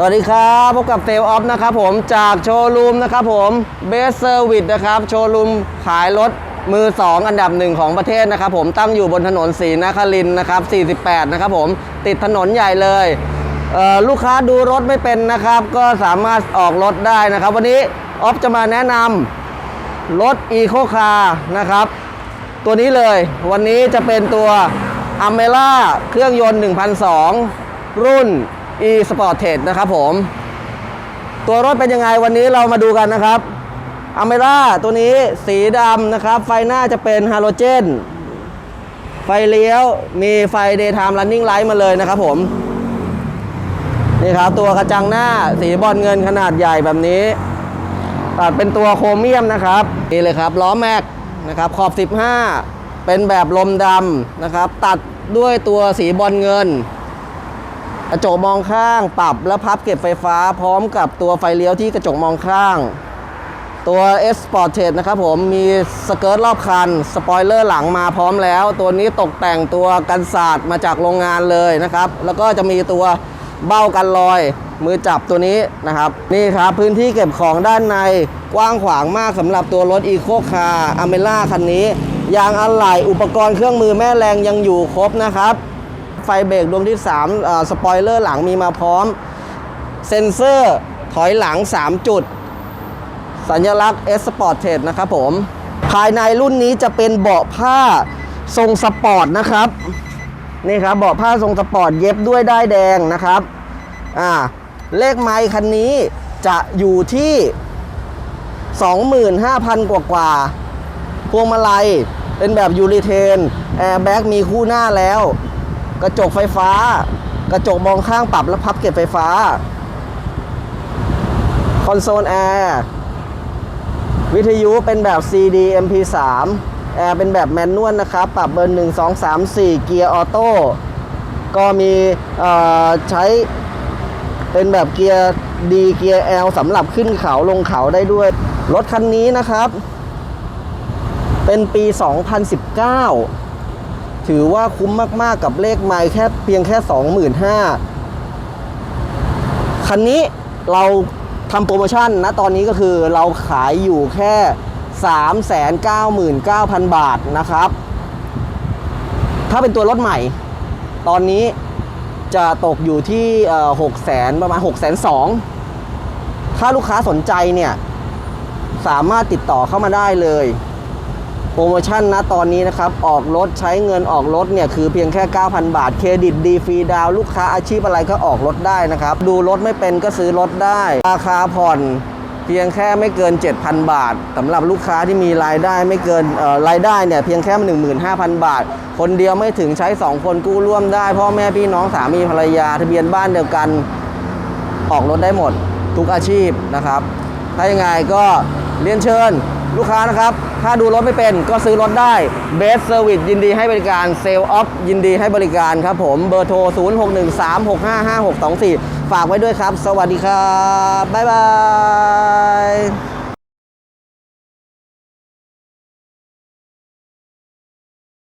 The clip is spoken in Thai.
สวัสดีครับพบกับเซลออฟนะครับผมจากโชว์รูมนะครับผมเบสเซอร์วิสนะครับโชว์รูมขายรถมือ 2 อันดับหนึ่งของประเทศนะครับผมตั้งอยู่บนถนนศรีนครินนะครับ 48 นะครับผมติดถนนใหญ่เลยเลูกค้าดูรถไม่เป็นนะครับ ก็สามารถออกรถได้นะครับ วันนี้ออฟจะมาแนะนำรถ e c o Car นะครับ ตัวนี้เลยวันนี้จะเป็นตัว a m e l a เครื่องยนต์ 1,002 รุ่น e Sportage นะครับผม ตัวรถเป็นยังไงวันนี้เรามาดูกันนะครับอเมร่าตัวนี้สีดำนะครับ ไฟหน้าจะเป็นฮาโลเจน ไฟเลี้ยวมีไฟ daytime running light มาเลยนะครับผมนี่ครับตัวกระจังหน้าสีบอลเงินขนาดใหญ่แบบนี้ตัดเป็นตัวโครเมียมนะครับนี่เลยครับล้อแม็กนะครับขอบ 15 เป็นแบบลมดำนะครับ ตัดด้วยตัวสีบอลเงิน กระจกมองข้าง ปรับและพับเก็บไฟฟ้าพร้อมกับตัวไฟเลี้ยวที่กระจกมองข้าง ตัว S Sportage นะครับผมมีสเกิร์ตรอบคัน สปอยเลอร์หลังมาพร้อมแล้ว ตัวนี้ตกแต่งตัวกันศาสตร์มาจากโรงงานเลยนะครับ แล้วก็จะมีตัวเบ้ากันรอยมือจับตัวนี้นะครับ นี่ครับพื้นที่เก็บของด้านในกว้างขวางมากสำหรับตัวรถ Eco Car a m e l a คันนี้ยางอะไหล่อุปกรณ์เครื่องมือแม่แรงยังอยู่ครบนะครับ ไฟเบรกดวงที่3เอ่อสปอยเลอร์หลังมีมาพร้อม เซ็นเซอร์ถอยหลัง 3 จุด สัญลักษณ์ S Sportage นะครับผม ภายในรุ่นนี้จะเป็นเบาะผ้าทรงสปอร์ตนะครับ นี่ครับเบาะผ้าทรงสปอร์ตเย็บด้วยด้ายแดงนะครับอ่าเลขไมค์คันนี้จะอยู่ที่ 25,000 กว่ากว่าพวงมาลัยเป็นแบบยูริเทน แอร์แบ็กมีคู่หน้าแล้ว กระจกไฟฟ้า กระจกมองข้างปรับและพับเก็บไฟฟ้า คอนโซลแอร์วิทยุเป็นแบบ CD MP3 แอร์เป็นแบบแมนนวลนะครับ ปรับเบอร์ 1 2 3 4 เกียร์ออโต้ ก็มีใช้เป็นแบบเกียร์ D เกียร์ L สำหรับขึ้นเขาลงเขาได้ด้วย รถคันนี้นะครับ เป็นปี 2019 ถือว่าคุ้มมากๆกับเลขไมล์แค่เพียงแค่ 25,000คันนี้เราทำโปรโมชั่นนะตอนนี้ก็คือเราขายอยู่แค่ 399,000 บาทนะครับ ถ้าเป็นตัวรถใหม่ ตอนนี้จะตกอยู่ที่หกแสนประมาณ6กแสนสองถ้าลูกค้าสนใจเนี่ย สามารถติดต่อเข้ามาได้เลย ปรโมชั่นนะตอนนี้นะครับ ออกรถใช้เงินออกรถเนี่ย คือเพียงแค่ 9,000 บาท เครดิตดีฟรีดาว ลูกค้าอาชีพอะไรก็ออกรถได้นะครับ ดูรถไม่เป็นก็ซื้อรถได้ ราคาผ่อนเพียงแค่ไม่เกิน 7,000 บาทสำหรับลูกค้าที่มีรายได้ไม่เกินเอ่อรายได้เนี่ยเพียงแค่ 15,000 บาท คนเดียวไม่ถึงใช้ 2 คนกู้ร่วมได้ พ่อแม่พี่น้องสามีภรรยา ทะเบียนบ้านเดียวกันออกรถได้หมด ทุกอาชีพนะครับ ถ้ายังไงก็เรียนเชิญ ลูกค้านะครับ ถ้าดูรถไม่เป็นก็ซื้อรถได้เบสเซอร์วิสยินดีให้บริการเซลล์ออฟยินดีให้บริการครับผมเบอร์โทร 0613655624 ฝากไว้ด้วยครับ สวัสดีครับ บ๊ายบาย